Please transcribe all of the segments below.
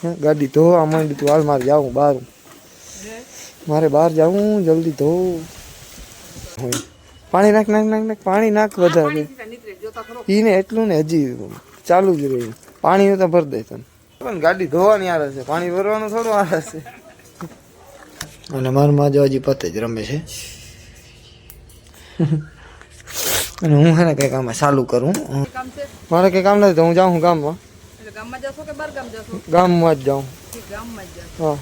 હે, ગાડી ધોવા માંડી તું હાલ મારે જાવું બહાર મારે બહાર જાવું જલ્દી ધોવું હોય. પાણી નાખ નાખ નાખ નાખ પાણી નાખ વધારે ઈને એટલું ને હજી ચાલુ જ રહ્યું. પાણી તો ભર દે તને. પણ ગાડી ધોવાની આરે છે પાણી ભરવાનું થોડું આરે છે. અને મારું માં જો હજી પતે જ રમે છે. અને હું હે ને કંઈક આમાં ચાલુ કરું. મારે કંઈ કામ નથી તો હું જાઉં ગામમાં. ગામમાં જશો કે બાર ગામ જશો? ગામમાં જ જાઉં. ગામમાં જ જશો. હા.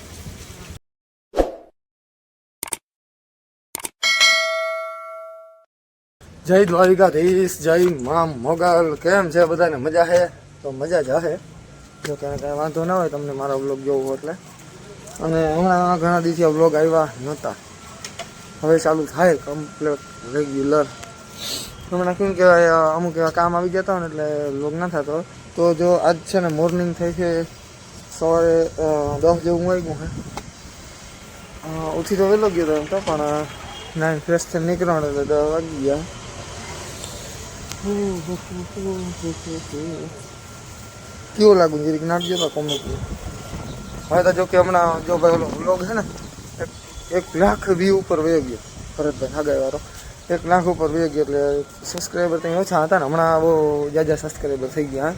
જય દ્વારિકાધીશ જય મા મોગલ કેમ છે બધાને મજા છે તો મજા જ હશે જો કે કાંઈ વાંધો ના હોય તમને મારો બ્લોગ જોવો એટલે. અને હમણાં ઘણા દિવસે બ્લોગ આવ્યા નહોતા. હવે ચાલુ થાય કમ્પ્લીટ રેગ્યુલર હમણાં કેમ કહેવાય અમુક એવા કામ આવી જતા હોય ને એટલે બ્લોગ ના થતો. તો જો આજ છે ને મોર્નિંગ થઈ છે, સવારે દસ જેવું વાગ્યું હે. ઉઠી તો વહેલો ગયો હતો એમ તો, પણ નાઇન ફ્રેશ થઈને નીકળ્યો ને એટલે વાગી ગયા. કેવો લાગુ જરીક નાખજો તો કોમેન્ટ હવે તો જો કે હમણાં જો ભાઈ ઓલો વ્લોગ છે ને, એક- લાખ વ્યૂ ઉપર વયો ગયો. ભરતભાઈ આગળ વાળો એક લાખ ઉપર વયો ગયો, એટલે સબસ્ક્રાઈબર ત્યાં ઓછા હતા ને, હમણાં બહુ જાજા સબસ્ક્રાઈબર થઈ ગયા.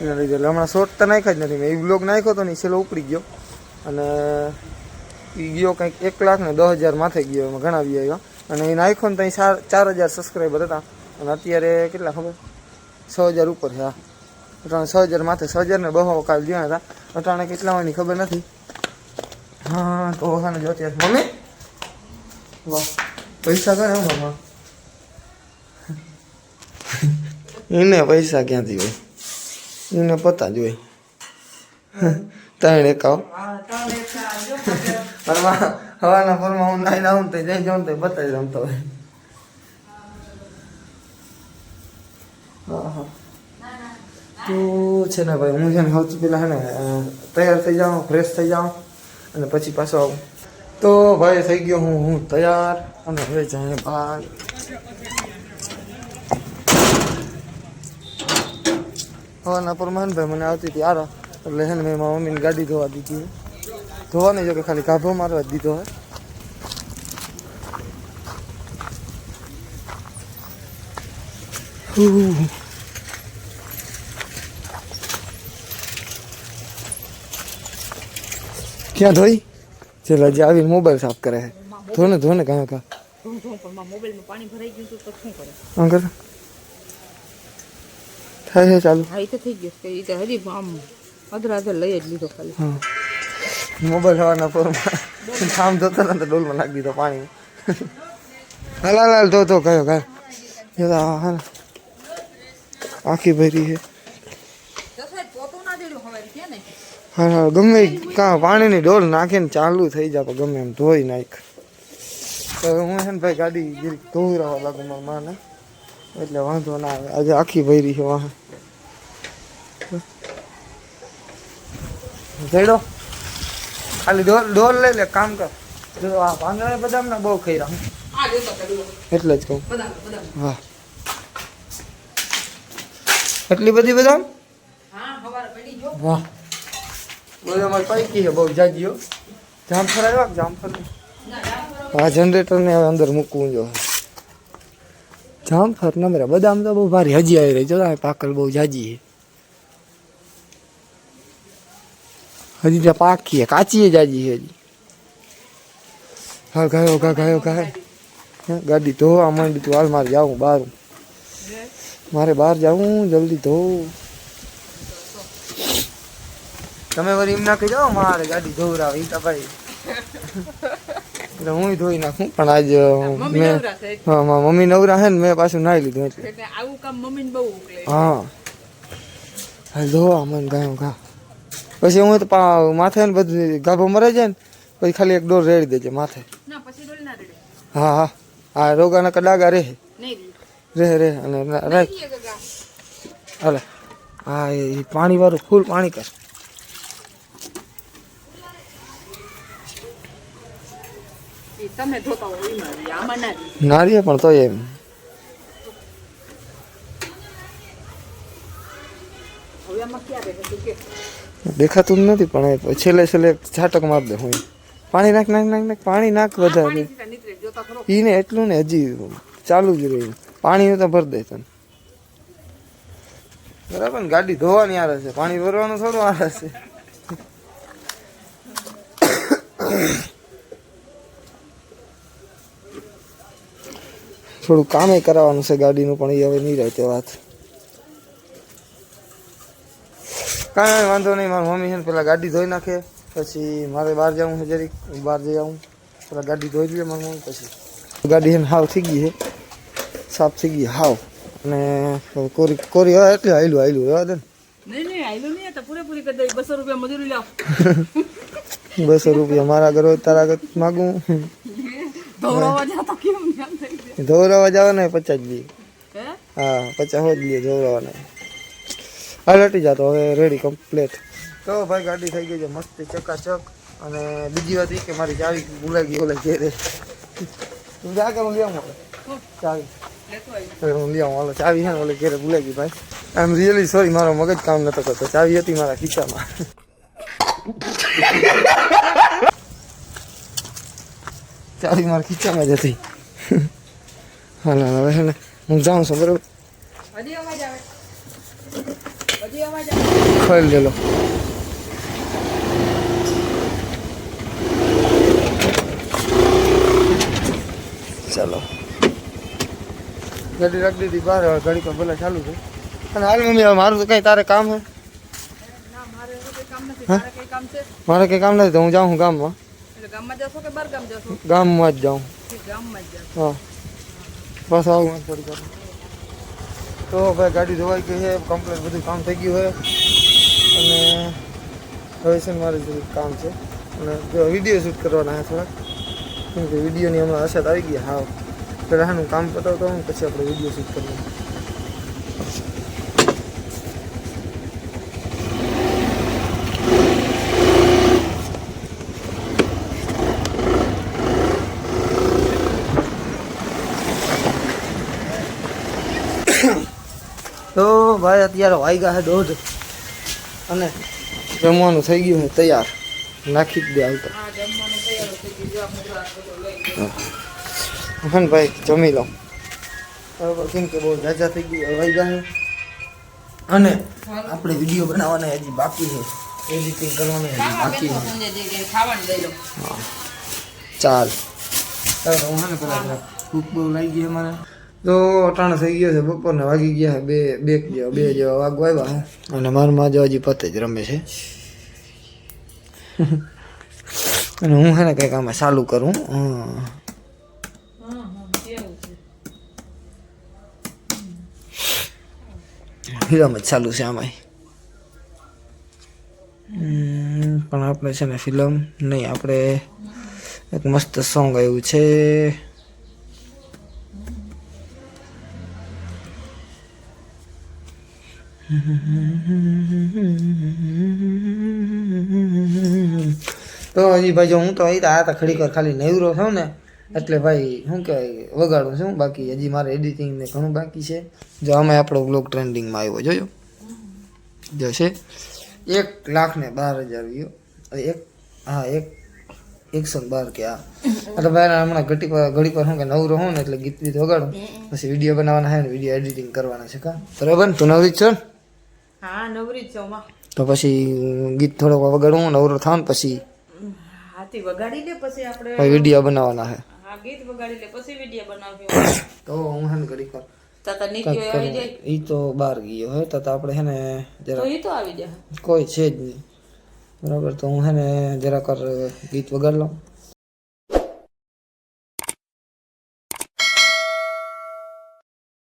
એના લીધે. એટલે હમણાં શોર્ટ તો નાખ્યા જ નથી મેં. એ વ્લોગ નાખ્યો તો ને છેલ્લો ઉપડી ગયો. અને એ ગયો કંઈક એક લાખ ને દસ હજાર માથે ગયો, એમાં ઘણા વ્યૂ આવ્યા. અને એ નાખ્યો ને ત્યાં ચાર ચાર હજાર સબસ્ક્રાઈબર હતા. અને અત્યારે કેટલા ખબર? છ હજાર ઉપર છે, હા. અટાણે છ હજાર માથે. છ હજારને બહુ કાલ જ્યાં હતા. અટાણે કેટલા હોય ખબર નથી. હા, તો હા જો અત્યારે. મમ્મી? વાહ. પૈસા કરે હું એને પૈસા ક્યાંથી હોય? એને પતા જ હોય. ત્રણ એકાવ હવા હવાના ફોરમાં હું નાઈ આવું તો જઈ જાઉં તો બતા જ રમતો હોય હા હા તું છે ને ભાઈ, હું છે ને સૌથી પહેલાં છે ને તૈયાર થઈ જાઉં ફ્રેશ થઈ જાઉં અને પછી પાછો આવું. તો ભાઈ થઈ ગયો હું હું તૈયાર અને હવે જાય બહાર હવાના પરમાન ભાઈ મને આવતી હતી આરા એટલે છે ને મેં મારા મમ્મીની ગાડી ધોવા દીધી ધોવાની જો કે ખાલી કાભો મારવા જ દીધો હે ઉહ. ક્યાં ધોઈ ચલો હજી આવીને મોબાઈલ સાફ કરે છે ધોને ધોને કાં કાં ધૂમ ધૂમ પણ મારા મોબાઈલમાં પાણી ભરાઈ ગયું હતું તો શું કરે? આમ કર થાય છે ચાલુ. હા એ તો થઈ ગયું એ તો હજી આમ અધર અધર લઈ જ લીધો ખાલી. હા. મોબાઈલ હવાના ફોનમાં કામ ધોતો ને તો ડોલમાં નાખી દીધો પાણી હાલ હાલ હાલ ધો ધો કયો કયો. હાલ. આખી ભરી છે. હા હા ગમે કાં પાણીની ડોલ નાખીને ચાલુ થઈ જાય ગમે એમ ધોઈ નાખ. તો હું છે ને ભાઈ ગાડી ધોઈ રહેવા લાગુ મારા માને. એટલે વાંધો ના આવે. આજે આખી ભરી છે વાહ જઈડો ખાલી ડોલ ડોલ લઈ લે કામ કર. જો આ પાંદડા બદામ ના બહુ ખાઈ રહ્યા એટલે જ કહું. બદામ બદામ. હા એટલી બધી બદામ? હા હવારે પડી જો વાહ. બધા મારી પૈકી છે બહુ જાજીઓ જામફળ આવ્યા જામફળ આ જનરેટર ને જનરેટરને હવે અંદર મૂકવું જો. જામફળ ના મેરા બદામ તો બહુ ભારી હજી આવી રહી જો પાકલ બહુ જાજી છે. હજી ત્યાં પાકી છે કાચી જાજી છે હજી. હા ગાયો ગા ગાયો ગા હે, ગાડી ધોવા માંડી તું હાલ મારે જાઉં બહાર મારે બહાર જાઉં જલ્દી ધોવું તમે વળી એમ ના કહી જાઓ મારે ગાડી ધોવરાવે ઈ ભાઈ. એટલે હું ધોઈ નાખું પણ આજ મેં હા મમ્મી નવરા હે ને મેં પાછું નાહી લીધું એટલે. આવું કામ મમ્મીને બહુ હા. ધોવા મને ગાયો ઘા. પછી હું તો માથે ને બધું ગાભો મરાઈ જાય ને પછી ખાલી એક ડોર રેડી દેજે માથે. હા હા. આ રોગાના કડાગા રહે. રે રહે રહે. અને રાખ હાલે. હા એ પાણી વાળું ફૂલ પાણી કર. ના. પણ તોય એમ. હવે આમાં તું દેખાતું નથી પણ છેલ્લે છેલ્લે છાટક માર દે હું. પાણી નાખ નાખ નાખ નાખ પાણી નાખ વધારે પાણી સીધા નીકળે જોતા ખરો. ઈ ને એટલું ને હજી ચાલુ જ રહ્યું. પાણી તો ભર દે તને. બરાબર ને ગાડી ધોવાની આરે છે પાણી ભરવાનું થોડું આરે છે. થોડું કામે કરાવવાનું છે ગાડીનું પણ એ હવે નહીં રહે તે વાત. કાંઈ વાંધો નહીં મારી મમ્મી છે ને પેલા ગાડી ધોઈ નાખે પછી મારે બહાર જવું છે જરીક બહાર જઈ આવું. પેલા ગાડી ધોઈ લઈએ મારી મમ્મી પછી ગાડી છે ને હાવ થઈ ગઈ છે સાફ થઈ ગઈ હાવ. અને કોરી કોરી હવે એટલે આવેલું આવેલું રહેવા દે ને બસો રૂપિયા મારા ઘર હોય તારા ઘર માગું. ધોરાવા જાવ ને પચાસ દી. હા? પચાસ જ લઈએ ધોરાવાના હાલ લટી જાતો હવે રેડી કમ્પ્લીટ તો ભાઈ ગાડી થઈ ગઈ છે મસ્ત ચકાચક અને બીજી વાત એ કે મારી ચાવી ભૂલાઈ ગઈ ઓલે ઘેરે તું જા કે હું લઈ આવું ચાવી. લેતો આવી હવે હું લઈ આવું ચાવી છે ઓલે ઘેરે ભૂલાઈ ગઈ ભાઈ. આઈ એમ રિયલી સોરી મારો મગજ કામ નતો કરતો. ચાવી હતી મારા ખીચામાં ચાવી મારા ખીચામાં જ હતી. હાલ હવે હું જાઉં છું બરાબર? હજી અવાજ આવે હજી અવાજ આવે ખોલી લેલો ચાલો ગાડી રાખી દીધી બહાર હવે ઘડી પર ભલે ચાલુ છે અને હાલ મમ્મી હવે મારું તો કઈ તારે કામ હે ના મારે એવું કંઈ કામ નથી મારે કંઈ કામ છે મારે કઈ કામ નથી તો હું જાઉં છું ગામમાં એટલે ગામમાં જશો કે બાર ગામ જશો ગામમાં જ જાઉં ઠીક, ગામમાં જ જશો હા બસ આવું મને થોડી વાર તો ભાઈ ગાડી ધોવાઈ ગઈ છે કમ્પ્લીટ બધું કામ થઈ ગયું છે. અને હવે છે મારે થોડું કામ છે, અને વીડિયો શૂટ કરવાના છે થોડાક. કેમ કે વિડીયોની હમણાં અસર આવી ગઈ હા એનું કામ પતાવતો હું પછી આપણે વીડિયો શૂટ કરીએ તો ભાઈ અત્યારે વાગ્યા છે દોઢ. અને જમવાનું થઈ ગયું છે તૈયાર. નાખી જ દે આવતો. હા ભાઈ જમી લઉં બરાબર કેમ કે બહુ જાજા થઈ ગયું વાગ્યા છે અને આપણે વીડિયો બનાવવાના હજી બાકી છે. એડિટિંગ કરવાની હજી બાકી છે. લો. ચાલ. હું હા ને પેલા ભૂખ બહુ લાગી ગઈ અમારે. તો અટાણે થઈ ગયો છે, બપોરને વાગી ગયા બે બે જેવા બે જેવા વાગવા આવ્યા છે. અને મારું માજો હજી પતે જ રમે છે. અને હું છે ને કંઈક આમાં ચાલુ કરું. હા. હા ફિલ્મ જ ચાલુ છે આમાં પણ આપણે છે ને ફિલ્મ નહીં, આપણે એક મસ્ત સોંગ આવ્યું છે. તો હજી ભાઈ હું તો અહીં આ ખડી કર ખાલી નેવરો છું ને, એટલે ભાઈ શું કહેવાય, વગાડું છું. બાકી હજી મારે એડિટિંગ ને ઘણું બાકી છે. જો અમે આપણો બ્લોગ ટ્રેન્ડિંગમાં આવ્યો, જોયો? જશે એક લાખ ને બાર હજાર વ્યૂ એક, હા, એક, એકસો બાર કે આ. એટલે ભાઈ હમણાં ઘટી પર ઘડી પર શું કે નવરો હું ને એટલે ગીત ગીત વગાડું. પછી વીડિયો બનાવવાના છે ને વીડિયો એડિટિંગ કરવાના છે કા? બરાબર તું નવરી જ છો ને? હા નવરી જ તો પછી ગીત થોડોક વગાડું નવરો થાવ ને પછી હાથી વગાડી લે પછી આપણે વીડિયો બનાવવાના છે. હા ગીત વગાડી લે પછી વીડિયો બનાવ્યો તો હું હન કરી કર તાતા નીકળ્યો આવી જાય? ઈ તો બહાર ગયો હે તો તો આપણે હે ને તો ઈ તો આવી જાય. કોઈ છે જ નહીં. બરાબર તો હું હે ને જરા કર ગીત વગાડી લઉં.